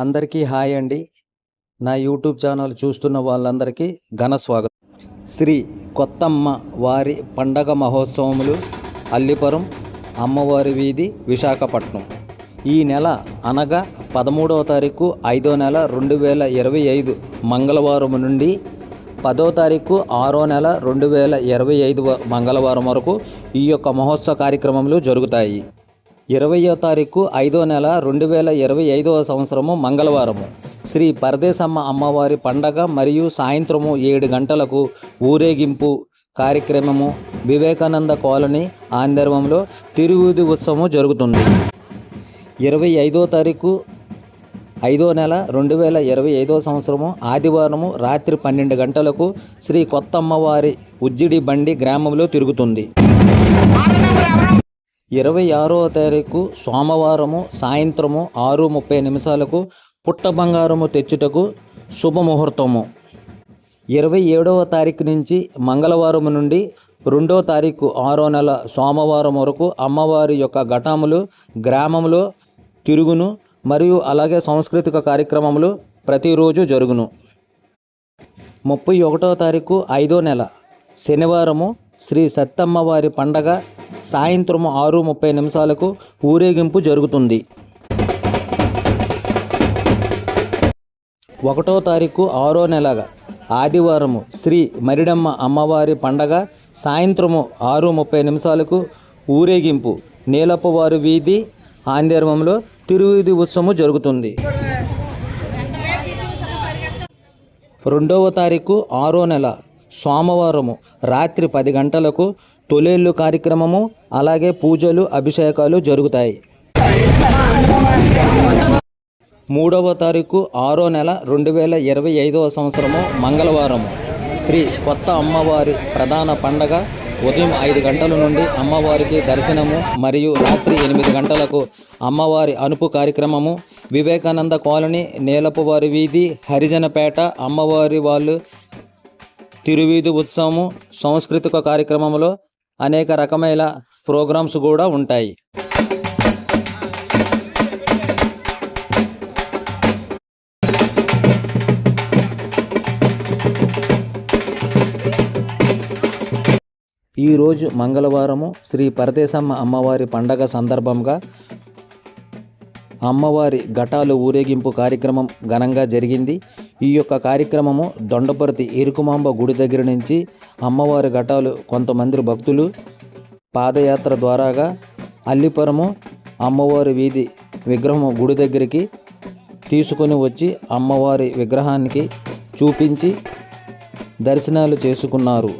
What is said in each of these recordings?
అందరికీ హాయ్ అండి. నా యూట్యూబ్ ఛానల్ చూస్తున్న వాళ్ళందరికీ ఘన స్వాగతం. శ్రీ కొత్తమ్మ వారి పండగ మహోత్సవములు అల్లిపురం అమ్మవారి వీధి విశాఖపట్నం. ఈ నెల అనగా పదమూడవ తారీఖు ఐదో నెల రెండు వేల ఇరవై ఐదు మంగళవారం నుండి పదో తారీఖు ఆరో నెల రెండు వేల ఇరవై ఐదు మంగళవారం వరకు ఈ యొక్క మహోత్సవ కార్యక్రమములు జరుగుతాయి. ఇరవయో తారీఖు ఐదో నెల రెండు వేల ఇరవై ఐదవ సంవత్సరము మంగళవారము. శ్రీ పరదేశమ్మ అమ్మవారి పండగ మరియు సాయంత్రము ఏడు గంటలకు ఊరేగింపు కార్యక్రమము వివేకానంద కాలనీ ఆంధ్రవంలో తిరువుది ఉత్సవం జరుగుతుంది. ఇరవై ఐదో తారీఖు ఐదో నెల రెండు వేల ఇరవై ఐదో సంవత్సరము ఆదివారము రాత్రి పన్నెండు గంటలకు శ్రీ కొత్తమ్మవారి ఉజ్జిడి బండి గ్రామంలో తిరుగుతుంది. ఇరవై ఆరో తారీఖు సోమవారము సాయంత్రము ఆరు ముప్పై నిమిషాలకు పుట్ట బంగారము తెచ్చుటకు శుభముహూర్తము. ఇరవై ఏడవ తారీఖు నుంచి మంగళవారం నుండి రెండో తారీఖు ఆరో నెల సోమవారం వరకు అమ్మవారి యొక్క ఘటములు గ్రామంలో తిరుగును మరియు అలాగే సాంస్కృతిక కార్యక్రమములు ప్రతిరోజు జరుగును. ముప్పై ఒకటో తారీఖు ఐదో నెల శనివారము శ్రీ సత్తమ్మవారి పండగ సాయంత్రము ఆరు ముప్పై నిమిషాలకు ఊరేగింపు జరుగుతుంది. ఒకటో తారీఖు ఆరో నెలగా ఆదివారము శ్రీ మరిడమ్మ అమ్మవారి పండగ సాయంత్రము ఆరు ముప్పై నిమిషాలకు ఊరేగింపు. నీలప్పవారి వీధి ఆంధ్రవంలో తిరువీధి ఉత్సవం జరుగుతుంది. రెండవ తారీఖు ఆరో నెల సోమవారము రాత్రి పది గంటలకు తొలేళ్ళు కార్యక్రమము అలాగే పూజలు అభిషేకాలు జరుగుతాయి. మూడవ తారీఖు ఆరో నెల రెండు వేల ఇరవై ఐదవ సంవత్సరము మంగళవారము. శ్రీ కొత్త అమ్మవారి ప్రధాన పండగ ఉదయం ఐదు గంటల నుండి అమ్మవారికి దర్శనము మరియు రాత్రి ఎనిమిది గంటలకు అమ్మవారి అనుపు కార్యక్రమము వివేకానంద కాలనీ నేలపువారి వీధి హరిజనపేట అమ్మవారి వాళ్ళు తిరువీధి ఉత్సవము సాంస్కృతిక కార్యక్రమంలో అనేక రకమైన ప్రోగ్రామ్స్ కూడా ఉంటాయి. ఈరోజు మంగళవారము శ్రీ పరదేశమ్మ అమ్మవారి పండగ సందర్భంగా అమ్మవారి ఘటాలు ఊరేగింపు కార్యక్రమం ఘనంగా జరిగింది. ఈ యొక్క కార్యక్రమము దొండపర్తి ఎరుకుమాంబ గుడి దగ్గర నుంచి అమ్మవారి ఘటాలు కొంతమంది భక్తులు పాదయాత్ర ద్వారాగా అల్లిపురము అమ్మవారి వీధి విగ్రహము గుడి దగ్గరికి తీసుకొని వచ్చి అమ్మవారి విగ్రహానికి చూపించి దర్శనాలు చేసుకున్నారు.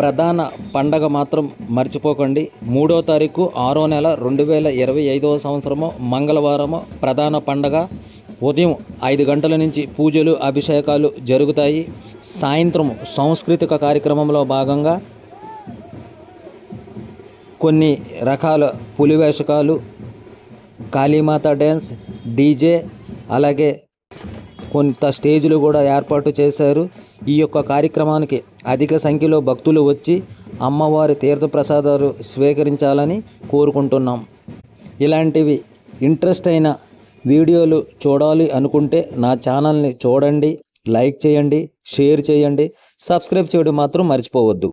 ప్రధాన పండగ మాత్రం మర్చిపోకండి. మూడో తారీఖు ఆరో నెల రెండు వేల ఇరవై ఐదవ సంవత్సరము మంగళవారము ప్రధాన పండగ. ఉదయం ఐదు గంటల నుంచి పూజలు అభిషేకాలు జరుగుతాయి. సాయంత్రం సాంస్కృతిక కార్యక్రమంలో భాగంగా కొన్ని రకాల పులివేషకాలు కాళీమాత డ్యాన్స్ డీజే అలాగే కొంత స్టేజ్లు కూడా ఏర్పాటు చేశారు. ఈ యొక్క కార్యక్రమానికి అధిక సంఖ్యలో భక్తులు వచ్చి అమ్మవారి తీర్థప్రసాదాలు స్వీకరించాలని కోరుకుంటున్నాం. ఇలాంటివి ఇంట్రెస్ట్ అయిన వీడియోలు చూడాలి అనుకుంటే నా ఛానల్ని చూడండి లైక్ చేయండి షేర్ చేయండి సబ్స్క్రైబ్ చేయడం మాత్రం మర్చిపోవద్దు.